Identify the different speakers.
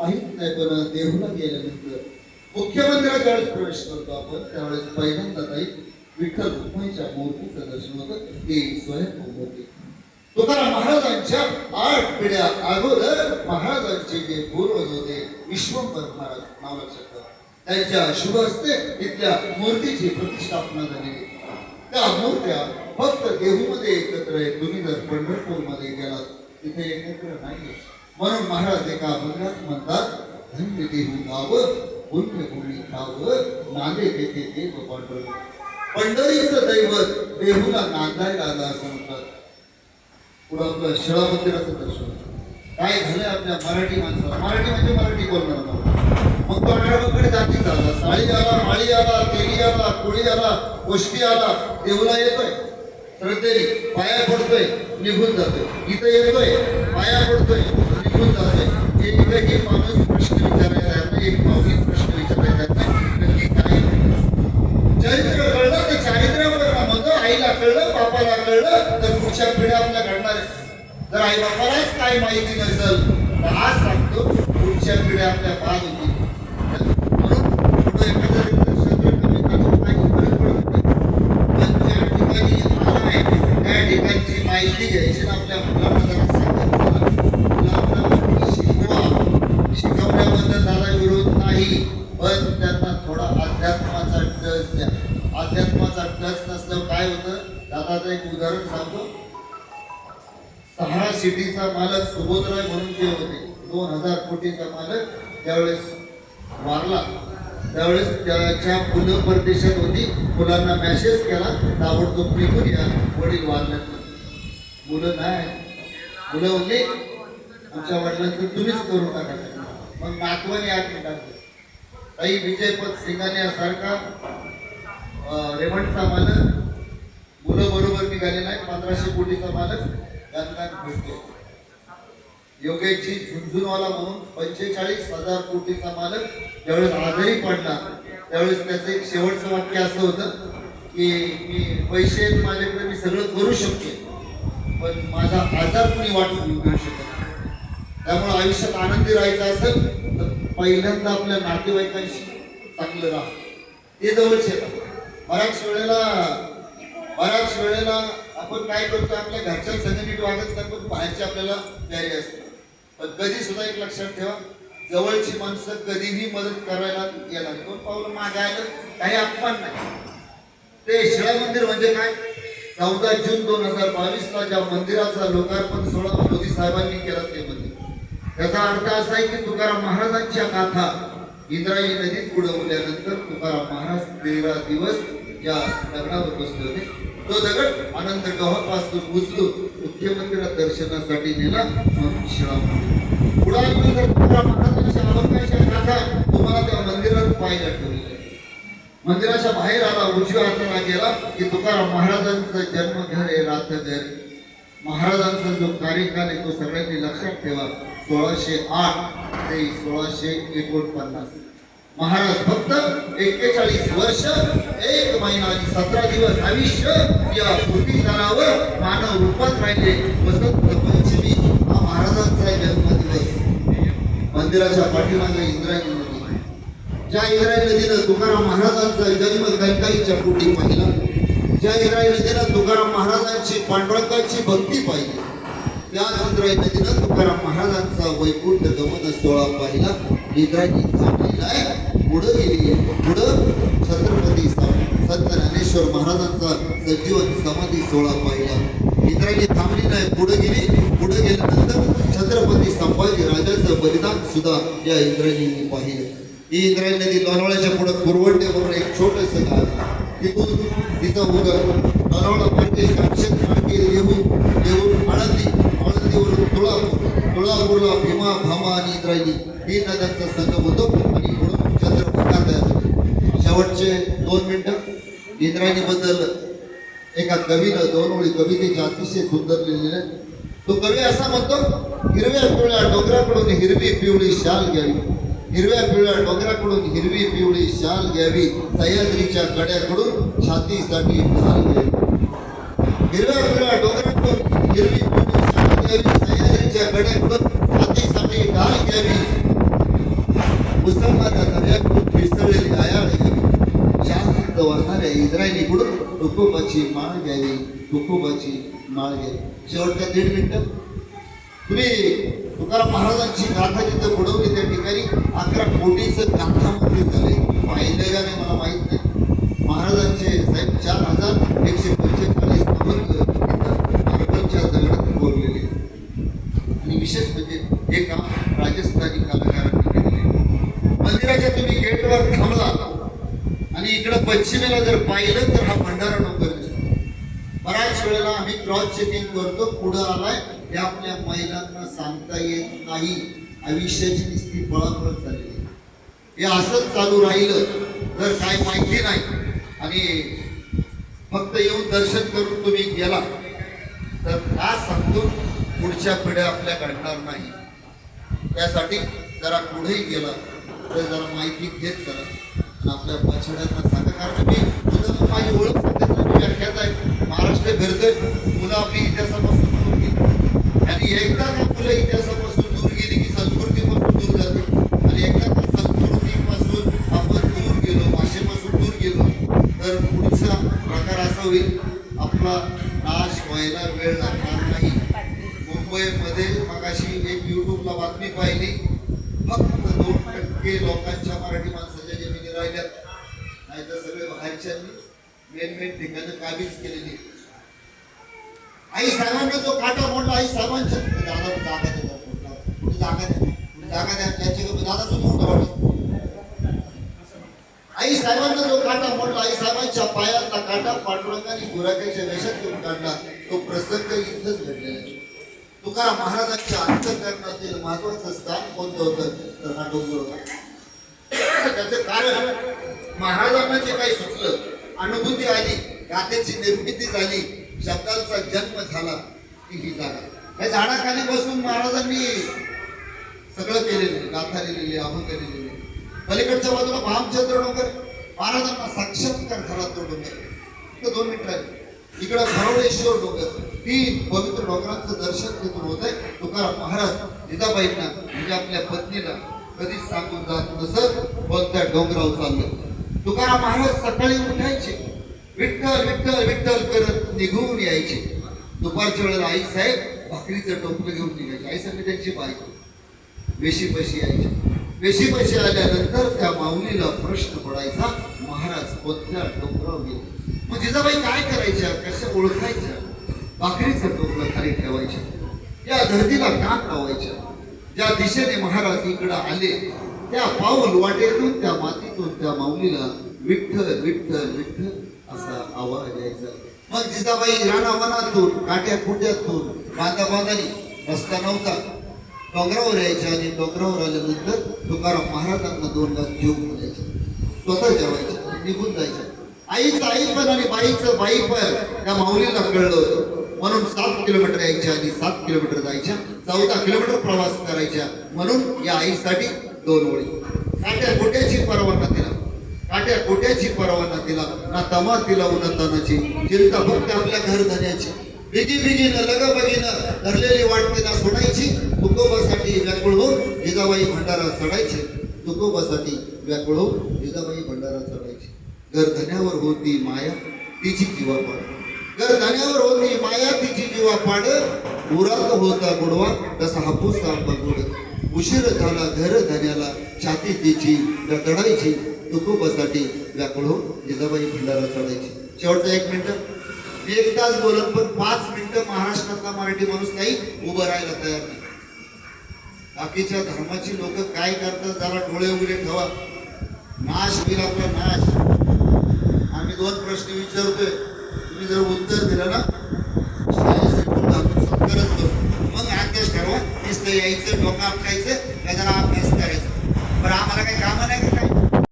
Speaker 1: माहीत नाही पण देहूला गेल्यानंतर मुख्यमंत्र्या प्रवेश करतो आपण. त्यावेळेस पहिल्यांदा ताई विठ्ठल रुक्माईच्या मूर्तीचं दर्शन होतं. ते स्वयं होते तुकाराम महाराजांच्या आठ पिढ्या अगोदर महाराजांचे जे पूर्वज होते विश्वंभर महाराज नावाचे त्यांच्या शुभ हस्ते तिथल्या मूर्तीची प्रतिष्ठापना झालेली त्या मूर्त्या फक्त देहूमध्ये एकत्र आहेत तुम्ही जर पंढरपूरमध्ये गेलात तिथे एकत्र नाही म्हणून महाराज एका बंगल्यात म्हणतात धन्य देहू गाव पुण्य भूमी गाव नांदे तेथे देव पांढर पंढरीचं दैवत देहूला नांदायला आला असं म्हणतात. पुढं आपलं शिळा मंदिराचं दर्शन काय झालंय आपल्या मराठी माणसाला? मराठी म्हणजे मराठी बोलणार मग तो अठराकडे जाती झाला साळी आला माळी आला तेली आला कोळी आला गोष्टी आला. देहूला येतोय. श्रद्धेने पाया पडतोय. निघून जातोय. इथं येतोय. पाया पडतोय. निघून जातोय एकही माणूस प्रश्न विचारायला येत नाही एक माऊली प्रश्न विचारायला येत नाही नक्की काय चरित्र कळलं तर चारित्र्यावर म्हणतो आईला कळलं बापाला कळलं तर पुढच्या पिढ्या आपल्या घडणार जर आई बापालाच काय माहिती नसेल तर आज सांगतो पुढच्या पिढ्या आपल्या बाद होती. सहा मालक सुबोधराय म्हणून जे होते. दोन हजार कोटीचा मालक त्यावेळेस मारला. त्यावेळेस त्याच्या मुलं परदेशात होती. मुलांना मॅसेज केला. ताबडतोब निघून या वडील वारल्यात मुलं नाही. मुलं होते. आमच्या वडिलांचं तुम्हीच करू टाका मग नातवाने आठ टाकलं काही विजयपत सिंगाण्यासारखा अं, रेमंडचा मालक. मुलं बरोबर निघाले नाही. पंधराशे कोटीचा मालक. त्यांना भेटतो. योगेशजी झुंझुनवाला म्हणून पंचेचाळीस हजार कोटीचा मालक ज्यावेळेस आजही पडला त्यावेळेस त्याचं एक शेवटचं वाक्य असं होतं की मी पैसे माझ्याकडे मी सगळं करू शकते पण माझा आजार कुणी वाटून घेऊ शकत नाही. त्यामुळे आयुष्यात आनंदी राहायचं असेल तर पहिल्यांदा आपल्या नातेवाईकांशी चांगलं राहा. ते जवळचे बऱ्याच वेळेला बऱ्याच वेळेला आपण काय करतो आपल्या घरच्या सगळ्यांनी वागत नाही पण बाहेरचे आपल्याला तयारी असतात. पण कधी सुद्धा एक लक्षात ठेवा जवळची माणसं कधीही मदत करायला येणार दोन पावलं मागे आलं काही अपमान नाही. ते शिळा मंदिर म्हणजे काय? चौदा जून दोन हजार बावीस ला ज्या मंदिराचा लोकार्पण सोहळा मोदी साहेबांनी केला ते मंदिर. त्याचा अर्थ असा आहे की तुकाराम महाराजांच्या गाथा इंद्रायणी नदीत बुडवल्यानंतर तुकाराम महाराज तेरा दिवस या दगडावर बसले होते तो दगड अनंत गव्हापासून उचलून मुख्यमंत्र्या दर्शनासाठी नेला म्हणून शिळा जर तुकाराम महाराजांच्या तुम्हाला त्या मंदिरात पाहायला ठेवलेल्या मंदिराच्या बाहेर आला उजव्या हाताला गेला की तुकाराम महाराजांचं जन्मघर आहे रातघर महाराजांचा जो कार्यकाल आहे तो सगळ्यांनी लक्षात ठेवा. सोळाशे आठ ते सोळाशे एकोणपन्नास. महाराज फक्त एक्केचाळीस वर्ष एक महिना आणि सतरा दिवस आयुष्य या पृथ्वीतलावर मानव रूपात राहिले. वसंत पंचमी हा महाराजांचा जन्मदिवस. मंदिराच्या पाठीमागे इंद्रायणी नदी. ज्या इंद्रायणी नदीनं तुकाराम महाराजांचा जन्म कणकाईच्या पोटी पाहिला. ज्या इंद्रायणी नदीनं तुकाराम महाराजांची पांडुरंगाची भक्ती पाहिली. त्याच इंद्रायणी नदीनं तुकाराम महाराजांचा वैकुंठ गमन सोहळा पाहिला. इंद्रायणी थांबलेला आहे. पुढं गेली पुढं छत्रपती ज्ञानेश्वर महाराजांचा सजीवन समाधी सोहळा पाहिला. इंद्रायणी थांबली नाही पुढे गेली. पुढे गेल्यानंतर छत्रपती संभाजी राजाचं बलिदान सुद्धा या इंद्रायणींनी पाहिलं. ही इंद्रायणी नदी लोणावळ्याच्या पुढे कुरवंडे म्हणून एक छोटस गाव तिथून तिचा उगम लोणावळा म्हणजे काक्षेत पाटे येऊन येऊन आळंदी आळंदीवरून तुळापूर तुळापूरला भीमा भामा आणि इंद्रायणी ही नद्यांचा संगम होतो आणि पुढे छत्रपती शेवटचे दोन मिनटं. इंद्राणीबद्दल एका कवीनं, दोन ओळी कवितेच्या अतिशय सुंदर लिहिलेलं. तो कवी असा म्हणतो, हिरव्या पिवळ्या डोंगराकडून हिरवी पिवळी शाल घ्यावी. हिरव्या पिवळ्या डोंगराकडून हिरवी पिवळी शाल घ्यावी. सह्याद्रीच्या कड्याकडून छातीसाठी ढाल घ्यावी. हिरव्या पिवळ्या डोंगराकडून हिरवी पिवळी शाल घ्यावी. सह्याद्रीच्या कड्याकडून छातीसाठी ढाल घ्यावी. मुसलमानाच्या दर्याकडून मिसळलेली आयाळ इस्रायली पुढं तुकोबाची माळ घ्यावी तुकोबाची माळ घ्यावी शेवटच्या दीड मिनिट. तुम्ही तुकाराम महाराजांची गाथा जिथं बुडवली त्या ठिकाणी अकरा कोटीचं गाथा मंदिर झाले. पाहिलं का नाही मला माहीत नाही. महाराजांचे साहेब चार हजार एकशे पंचेचाळीस अभंग इथं मार्बलच्या दगडात कोरलेले आणि विशेष म्हणजे हे काम राजस्थानी कलाकारांनी केलेले मंदिराच्या तुम्ही गेटवर थांबला आणि इकडं पश्चिमेला जर पाहिलं तर हा भंडारा डोंगर दिसतो. बऱ्याच वेळेला आम्ही क्रॉस चेकिंग करतो पुढं आलाय हे आपल्या महिलांना सांगता येत नाही. आयुष्याची नुसती पळापळ झालेली हे असंच चालू राहिलं तर काय माहिती नाही. आणि फक्त येऊन दर्शन करून तुम्ही गेला तर का सांगतो पुढच्या पिढ्या आपल्या घडणार नाही. त्यासाठी जरा पुढेही गेला तर जरा माहिती घेत करा आपल्या बछड्यांना सांगा कारण मी तुझं माझी ओळख सांगते मी व्याख्यात आहे. महाराष्ट्र फिरतोय मुलं आपली इतिहासापासून दूर गेली. आणि एकदा का मुलं इतिहासापासून दूर गेली की संस्कृतीपासून दूर जाते? आणि एकदा का संस्कृतीपासून आपण दूर गेलो भाषेपासून दूर गेलो तर पुढचा प्रकार असा होईल आपला नाश व्हायला वेळ लागणार नाही. मुंबईमध्ये मगाशी एक युट्यूबला बातमी पाहिली. फक्त नाहीतर सगळे बाहेरच्यांनी मेन मेन ठिकाणं काबीज केलेली. आई साहेबांना जो काटा मोडला आई साहेबांच्या दादा जागा द्या जरा जागा द्या. जागा द्या त्याची दादा तुम्ही मोठा वाटत आई साहेबांना जो काटा मोडला आई साहेबांच्या पायातला काटा पांडुरंगाने गुराख्याच्या वेशात घेऊन काढला तो प्रसंग इथंच घडलेला आहे. तुकाराम महाराजांच्या अंतकरणातील महत्वाचं स्थान कोणतं होतं? तर हा डोंगर होता. त्याचं कारण महाराजांना जे काही सुचलं अनुभूती आली. गाथेची निर्मिती झाली. शब्दांचा जन्म झाला की ही जागा. या झाडाखाली बसून महाराजांनी सगळं केलेलं गाथा लिहिलेली अभंग लिहिलेले पलीकडच्या बाजूला भामचंद्र डोंगर. महाराजांना साक्षात्कार झाला तो डोंगर. इथं दोन मिनिटं आहे इकडं भरवडेश्वर डोंगर. तीन पवित्र डोंगरांचं दर्शन तिथून होत आहे तुकाराम महाराज जिजाबाईंना म्हणजे आपल्या पत्नीला कधीच सांगून जात नसत पण त्या डोंगरावर चाललं. तुकाराम महाराज सकाळी उठायचे. विठ्ठल विठ्ठल विठ्ठल करत निघून यायचे. दुपारच्या वेळेला आई साहेब भाकरीचं टोपलं घेऊन निघायचे. आई साहेब त्यांची बायको. वेशीपाशी यायची. वेशीपाशी आल्यानंतर त्या माऊलीला प्रश्न पडायचा महाराज कोणत्या डोंगरावर गेले? मग जिजाबाई काय करायच्या? कशा ओळखायच्या? भाकरीचं टोपलं खाली ठेवायच्या या धरतीला का लावायच्या. ज्या दिशेने महाराज इकडं आले. त्या पाऊल वाटेतून त्या मातीतून त्या माऊलीला विठ्ठल विठ्ठल विठ्ठल असा आवाज यायचा. मग जिजाबाई राणावनातून काट्या खुट्यातून बांधा बांधानी रस्ता नव्हता. डोंगरावर यायच्या आणि डोंगरावर आल्यानंतर तुकाराम महाराजांना दोन घास घेऊन बोलायचे स्वतः जेवायचे निघून जायचं. आईचं आई पण आणि बाईचं बाई पण त्या माऊलीला कळलं होतं. म्हणून सात किलोमीटर यायच्या आधी सात किलोमीटर जायच्या चौदा किलोमीटर प्रवास करायच्या. म्हणून या आईसाठी दोन ओळी. काट्या गोट्याची परवाना दिला काट्या गोट्याची परवाना दिला ना तमा तिला उन्नतानाची चिंता फक्त आपल्या घर धन्याची. बिगी बिगीनं लगबगीनं धरलेली वाटते ना सोडायची. तुकोबासाठी व्याकुळ होऊन जिजाबाई भंडारा चढायचे. तुकोबासाठी व्याकुळ होऊन जिजाबाई भंडारा चढायची. गर्धन्यावर होती माया. तिची किंवा पाड गर्धन्यावर होती माया तिची जीवा पाड उरात होता गोडवा तसा हापूस आंबा गोड उशीर झाला घर धन्याला छाती तिची दडायची तुकोबासाठी व्याकुळ होऊन जिजाबाई भंडारा चढायची. शेवटचा एक मिनिट. एक तास बोलत पण पाच मिनिटं महाराष्ट्रातला मराठी माणूस काही उभं राहायला तयार नाही. बाकीच्या धर्माची लोक काय करतात जरा डोळे उघडे ठेवा. नाश होईल आपला नाश. आम्ही दोन प्रश्न विचारतोय. तुम्ही जर उत्तर दिलं ना मग अभ्यास ठरवा नुसतं यायचं डोका आपटायचं त्याच्याला अभ्यास करायचं. बरं आम्हाला काही कामं नाही काय